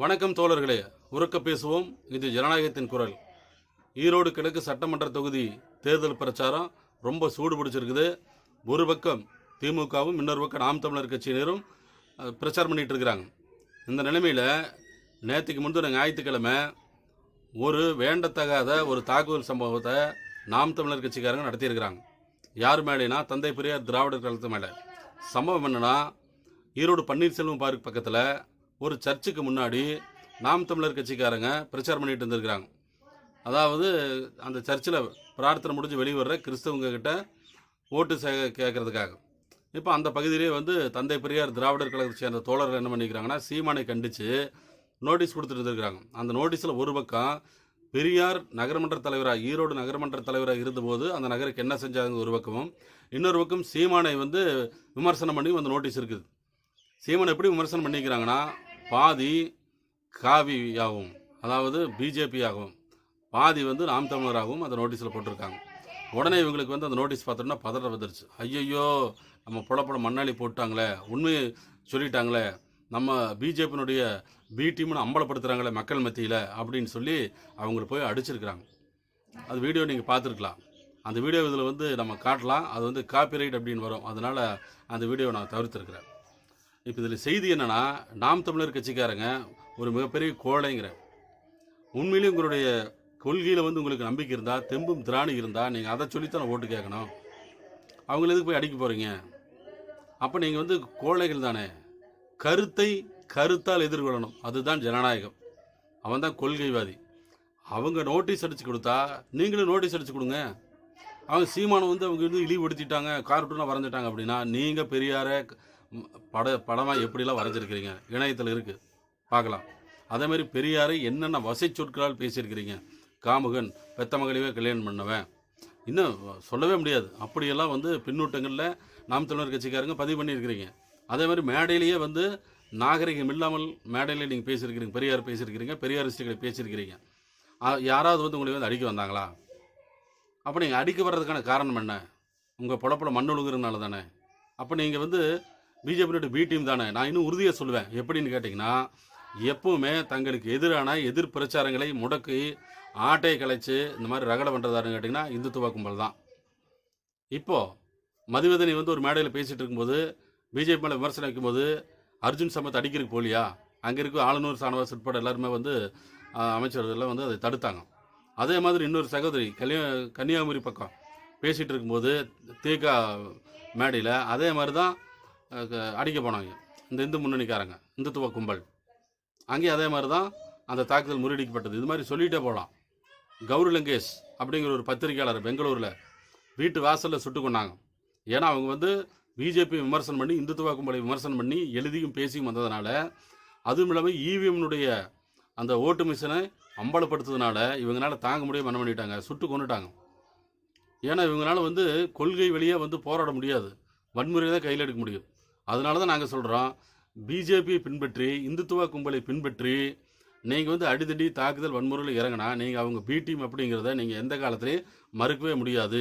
வணக்கம் தோழர்களே. உறக்க பேசுவோம். இது ஜனநாயகத்தின் குரல். ஈரோடு கிழக்கு சட்டமன்ற தொகுதி தேர்தல் பிரச்சாரம் ரொம்ப சூடு பிடிச்சிருக்குது. ஒரு பக்கம் திமுகவும் இன்னொரு பக்கம் நாம் தமிழர் கட்சியினரும் பிரச்சாரம் பண்ணிகிட்டு இருக்கிறாங்க. இந்த நிலைமையில் நேற்றுக்கு முந்தின ஞாயிற்றுக்கிழமை ஒரு வேண்டத்தகாத ஒரு தாக்குதல் சம்பவத்தை நாம் தமிழர் கட்சிக்காரங்க நடத்தியிருக்கிறாங்க. யார் மேலேனா? தந்தை பெரியார் திராவிடர் கழகத்து மேலே. சம்பவம் என்னென்னா ஈரோடு பன்னீர்செல்வம் பார்க் பக்கத்தில் ஒரு சர்ச்சுக்கு முன்னாடி நாம் தமிழர் கட்சிக்காரங்க பிரச்சாரம் பண்ணிட்டு இருந்திருக்கிறாங்க. அதாவது அந்த சர்ச்சில் பிரார்த்தனை முடிஞ்சு வெளியே வர்ற கிறிஸ்தவங்க கிட்ட ஓட்டு சே கேட்கறதுக்காக இப்போ அந்த பகுதியிலே வந்து தந்தை பெரியார் திராவிடர் கழகத்தை சேர்ந்த தோழர்கள் என்ன பண்ணிக்கிறாங்கன்னா சீமானை கண்டித்து நோட்டீஸ் கொடுத்துட்டு இருந்திருக்கிறாங்க. அந்த நோட்டீஸில் ஒரு பக்கம் பெரியார் நகரமன்ற தலைவராக ஈரோடு நகரமன்ற தலைவராக இருந்தபோது அந்த நகருக்கு என்ன செஞ்சாங்க ஒரு பக்கமும் இன்னொரு பக்கம் சீமானை வந்து விமர்சனம் பண்ணி அந்த நோட்டீஸ் இருக்குது. சீமானை எப்படி விமர்சனம் பண்ணிக்கிறாங்கன்னா பாதி காவியாகவும் அதாவது பிஜேபியாகவும் பாதி வந்து நாம் தமிழராகவும் அந்த நோட்டீஸில் போட்டிருக்காங்க. உடனே இவங்களுக்கு வந்து அந்த நோட்டீஸ் பார்த்தோம்னா பதற வந்துருச்சு ஐயையோ நம்ம புலப்பட மண்ணாளி போட்டாங்களே உண்மையை சொல்லிட்டாங்களே நம்ம பிஜேபியினுடைய பி டீம்னு அம்பலப்படுத்துகிறாங்களே மக்கள் மத்தியில் அப்படின்னு சொல்லி அவங்களை போய் அடிச்சிருக்கிறாங்க. அது வீடியோ நீங்கள் பார்த்துருக்கலாம். அந்த வீடியோ இதில் வந்து நம்ம காட்டலாம். அது வந்து காப்பிரைட் அப்படின்னு வரும். அதனால் அந்த வீடியோவை நான் தவிர்த்துருக்கிறேன். இப்போ இதில் செய்தி என்னென்னா நாம் தமிழர் கட்சிக்காரங்க ஒரு மிகப்பெரிய கோழைங்கிற. உண்மையிலேயே உங்களுடைய கொள்கையில் வந்து உங்களுக்கு நம்பிக்கை இருந்தால் தெம்பும் திராணி இருந்தால் நீங்கள் அதை சொல்லித்தான் ஓட்டு கேட்கணும். அவங்கள எதுக்கு போய் அடிக்க போகிறீங்க அப்போ நீங்கள் வந்து கோழைகள் தானே. கருத்தை கருத்தால் எதிர்கொள்ளணும். அதுதான் ஜனநாயகம். அவன் தான் கொள்கைவாதி. அவங்க நோட்டீஸ் அடித்து கொடுத்தா நீங்களும் நோட்டீஸ் அடித்து கொடுங்க. அவங்க சீமானை வந்து அவங்க வந்து இழிவுபடுத்திட்டாங்க கார்ட்டூனாக வரைஞ்சிட்டாங்க அப்படின்னா நீங்கள் பெரியாரை பட படமாக எப்படிலாம் வரைஞ்சிருக்கிறீங்க? இணையத்தில் இருக்குது பார்க்கலாம். அதே மாதிரி என்னென்ன வசை சொற்களால் பேசியிருக்கிறீங்க? காமுகன் பெத்த மகளையே கல்யாணம் பண்ணவன். இன்னும் சொல்லவே முடியாது. அப்படியெல்லாம் வந்து பின்னூட்டங்களில் நாம் தமிழர் கட்சிக்காரங்க பதிவு பண்ணியிருக்கிறீங்க. அதே மாதிரி மேடையிலேயே வந்து நாகரிகம் இல்லாமல் மேடையில் நீங்கள் பேசியிருக்கிறீங்க. பெரியார் பேசியிருக்கிறீங்க. பெரியாரிஸ்டுகளை பேசியிருக்கிறீங்க. யாராவது வந்து உங்களை வந்து அடிக்க வந்தாங்களா? அப்போ நீங்கள் அடிக்க வர்றதுக்கான காரணம் என்ன? உங்கள் பொழப்புல மண் ஒழுங்குறதுனால தானே. அப்போ நீங்கள் வந்து பிஜேபியோட பி டீம் தானே. நான் இன்னும் உறுதியாக சொல்லுவேன். எப்படின்னு கேட்டிங்கன்னா எப்பவுமே தங்களுக்கு எதிரான எதிர் பிரச்சாரங்களை முடக்கி ஆட்டையை கலைச்சு இந்த மாதிரி ரகலை பண்ணுறதாருன்னு கேட்டிங்கன்னா இந்துத்துவ கும்பல் தான். இப்போது மதுவதனி வந்து ஒரு மேடையில் பேசிகிட்டு இருக்கும்போது பிஜேபி மேலே விமர்சனம் வைக்கும்போது அர்ஜுன் சம்பத் அடிக்கிறதுக்கு போலியா? அங்கே இருக்க ஆளுநர் சானவாஸ் உட்பட எல்லாருமே வந்து அமைச்சர்கள்லாம் வந்து அதை தடுத்தாங்க. அதே மாதிரி இன்னொரு சகோதரி கல்யா கன்னியாகுமரி பக்கம் பேசிகிட்டு இருக்கும்போது தேகா மேடையில் அதே மாதிரி தான் அடிக்க போனாங்க. இந்த இந்து முன்னணிக்காரங்க இந்துத்துவ கும்பல். அங்கேயும் அதே மாதிரி தான் அந்த தாக்குதல் முறியடிக்கப்பட்டது. இது மாதிரி சொல்லிகிட்டே போகலாம். கௌரி லங்கேஷ் அப்படிங்கிற ஒரு பத்திரிகையாளர் பெங்களூரில் வீட்டு வாசலில் சுட்டு கொண்டாங்க ஏன்னா அவங்க வந்து பிஜேபி விமர்சனம் பண்ணி இந்துத்துவ கும்பலை விமர்சனம் பண்ணி எழுதியும் பேசியும் வந்ததுனால அதுவும் இல்லாமல் இவிஎம்னுடைய அந்த ஓட்டு மிஷினை அம்பலப்படுத்துறதுனால இவங்களால தாங்க முடியாமல் என்ன பண்ணிட்டாங்க? சுட்டு கொண்டுட்டாங்க ஏன்னா இவங்களால வந்து கொள்கை வழியாக வந்து போராட முடியாது. வன்முறையை தான் கையில் எடுக்க முடியும். அதனால தான் நாங்கள் சொல்கிறோம் பிஜேபியை பின்பற்றி இந்துத்துவ கும்பலை பின்பற்றி நீங்கள் வந்து அடிதடி தாக்குதல் வன்முறையில் இறங்கினா நீங்கள் அவங்க பி டீம் அப்படிங்கிறத நீங்கள் எந்த காலத்துலேயும் மறுக்கவே முடியாது.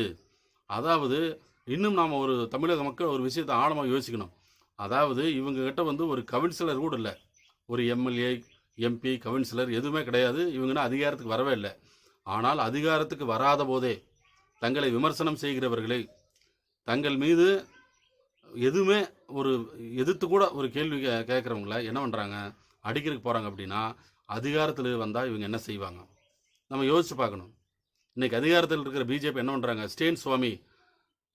அதாவது இன்னும் நாம் ஒரு தமிழக மக்கள் ஒரு விஷயத்தை ஆழமாக யோசிக்கணும். அதாவது இவங்ககிட்ட வந்து ஒரு கவுன்சிலர் கூட இல்லை. ஒரு எம்எல்ஏ எம்பி கவுன்சிலர் எதுவுமே கிடையாது. இவங்கன்னா அதிகாரத்துக்கு வரவே இல்லை. ஆனால் அதிகாரத்துக்கு வராத போதே தங்களை விமர்சனம் செய்கிறவர்களை தங்கள் மீது எதுவுமே ஒரு எதிர்த்து கூட ஒரு கேள்வி கே கேட்குறவங்கள என்ன பண்ணுறாங்க அடிக்கிறதுக்கு போகிறாங்க அப்படின்னா அதிகாரத்தில் வந்தால் இவங்க என்ன செய்வாங்க? நம்ம யோசிச்சு பார்க்கணும். இன்னைக்கு அதிகாரத்தில் இருக்கிற பிஜேபி என்ன பண்ணுறாங்க ஸ்டேன் சுவாமி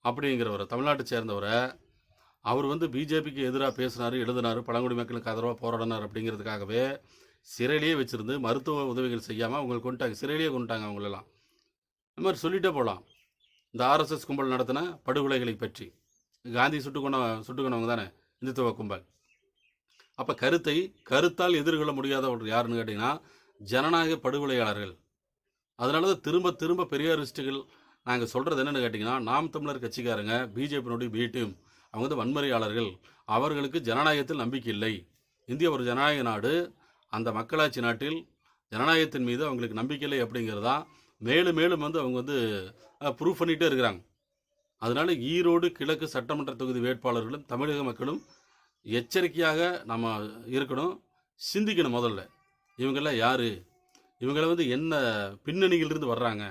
அப்படிங்கிறவர் தமிழ்நாட்டை சேர்ந்தவரை அவர் வந்து பிஜேபிக்கு எதிராக பேசினார் எழுதினார் பழங்குடி மக்களுக்கு ஆதரவாக போராடினார் அப்படிங்கிறதுக்காகவே சிறையிலேயே வச்சுருந்து மருத்துவ உதவிகள் செய்யாமல் அவங்களுக்கு கொண்டுட்டாங்க சிறையிலேயே கொண்டுட்டாங்க அவங்களெல்லாம். இந்த மாதிரி சொல்லிகிட்டே போகலாம். இந்த ஆர்எஸ்எஸ் கும்பல் நடத்தின படுகொலைகளை பற்றி. காந்தி சுட்டு கொண்ட சுட்டு கொண்டவங்க தானே இந்துத்துவ கும்பல். அப்போ கருத்தை கருத்தால் எதிர்கொள்ள முடியாதவர்கள் யாருன்னு கேட்டிங்கன்னா ஜனநாயக படுகொலையாளர்கள். அதனால தான் திரும்ப திரும்ப பெரியாரிஸ்ட்டுகள் நாங்கள் சொல்கிறது என்னென்னு கேட்டிங்கன்னா நாம் தமிழர் கட்சிக்காரங்க பிஜேபியினுடைய பி டீம் அவங்க வந்து வன்முறையாளர்கள். அவர்களுக்கு ஜனநாயகத்தில் நம்பிக்கை இல்லை. இந்தியா ஒரு ஜனநாயக நாடு. அந்த மக்களாட்சி நாட்டில் ஜனநாயகத்தின் மீது அவங்களுக்கு நம்பிக்கை இல்லை அப்படிங்கிறதான் மேலும் மேலும் வந்து அவங்க வந்து ப்ரூவ் பண்ணிகிட்டே இருக்கிறாங்க. அதனால ஈரோடு கிழக்கு சட்டமன்ற தொகுதி வேட்பாளர்களும் தமிழக மக்களும் எச்சரிக்கையாக நம்ம இருக்கணும். சிந்திக்கணும் முதல்ல. இவங்கெல்லாம் யார்? இவங்கள வந்து என்ன பின்னணியிலிருந்து வர்றாங்க?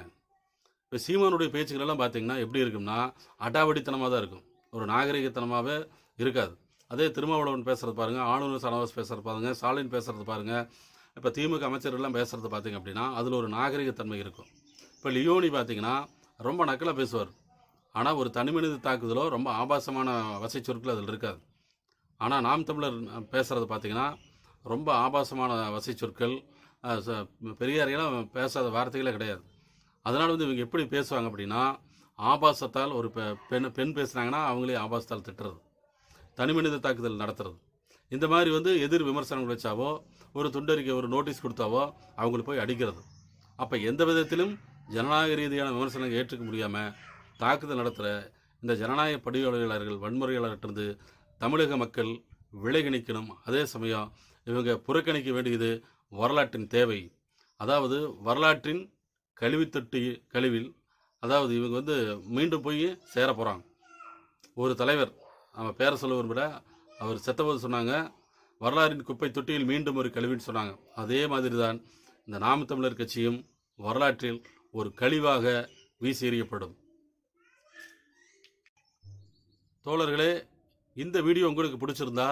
இப்போ சீமானுடைய பேச்சுக்களெல்லாம் பார்த்திங்கன்னா எப்படி இருக்கும்னா அடாவடித்தனமாக தான் இருக்கும். ஒரு நாகரிகத்தனமாகவே இருக்காது. அதே திருமாவளவன் பேசுகிறது பாருங்கள் ஆளுநர் சனவாஸ் பேசுகிறது பாருங்கள் ஸ்டாலின் பேசுகிறது பாருங்கள் இப்போ திமுக அமைச்சர்கள்லாம் பேசுகிறது பார்த்தீங்க அப்படின்னா அதில் ஒரு நாகரிகத்தன்மை இருக்கும். இப்போ லியோனி பார்த்திங்கன்னா ரொம்ப நக்கலாக பேசுவார். ஆனால் ஒரு தனிமனித தாக்குதலோ ரொம்ப ஆபாசமான வசை சொற்கள் அதில் இருக்காது. ஆனால் நாம் தமிழர் பேசுகிறது பார்த்தீங்கன்னா ரொம்ப ஆபாசமான வசை சொற்கள் பெரியாரையெல்லாம் பேசாத வார்த்தைகளே கிடையாது. அதனால் வந்து இவங்க எப்படி பேசுவாங்க அப்படின்னா ஆபாசத்தால் ஒரு பெ- பெண் பெண் பேசுனாங்கன்னா அவங்களே ஆபாசத்தால் திட்டுறது. தனிமனித தாக்குதல் நடத்துறது. இந்த மாதிரி வந்து எதிர் விமர்சனங்கள் வச்சாவோ ஒரு துண்டறிக்கை ஒரு நோட்டீஸ் கொடுத்தாவோ அவங்களுக்கு போய் அடிக்கிறது. அப்போ எந்த விதத்திலும் ஜனநாயக ரீதியான விமர்சனங்கள் ஏற்றுக்க முடியாமல் தாக்குதல் நடத்துகிற இந்த ஜனநாயக படுகொலையாளர்கள் வன்முறையாளர்கிட்டிருந்து தமிழக மக்கள் விலைகணிக்கணும். அதே சமயம் இவங்க புறக்கணிக்க வேண்டியது வரலாற்றின் தேவை. அதாவது வரலாற்றின் கழிவுத்தொட்டி கழிவில் அதாவது இவங்க வந்து மீண்டும் போய் சேர போகிறாங்க ஒரு தலைவர் நம்ம பேரை சொல்ல விரும்பல அவர் செத்தபோது சொன்னாங்க வரலாறின் குப்பை தொட்டியில் மீண்டும் ஒரு கழிவுன்னு சொன்னாங்க. அதே மாதிரி தான் இந்த நாம் தமிழர் கட்சியும் வரலாற்றில் ஒரு கழிவாக வீசி எறியப்படும். தோழர்களே இந்த வீடியோ உங்களுக்கு பிடிச்சிருந்தா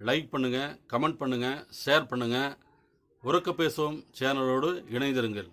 லைக் பண்ணுங்கள் கமெண்ட் பண்ணுங்கள் ஷேர் பண்ணுங்கள் உறக்க பேசும் சேனலோடு இணைந்திருங்கள்.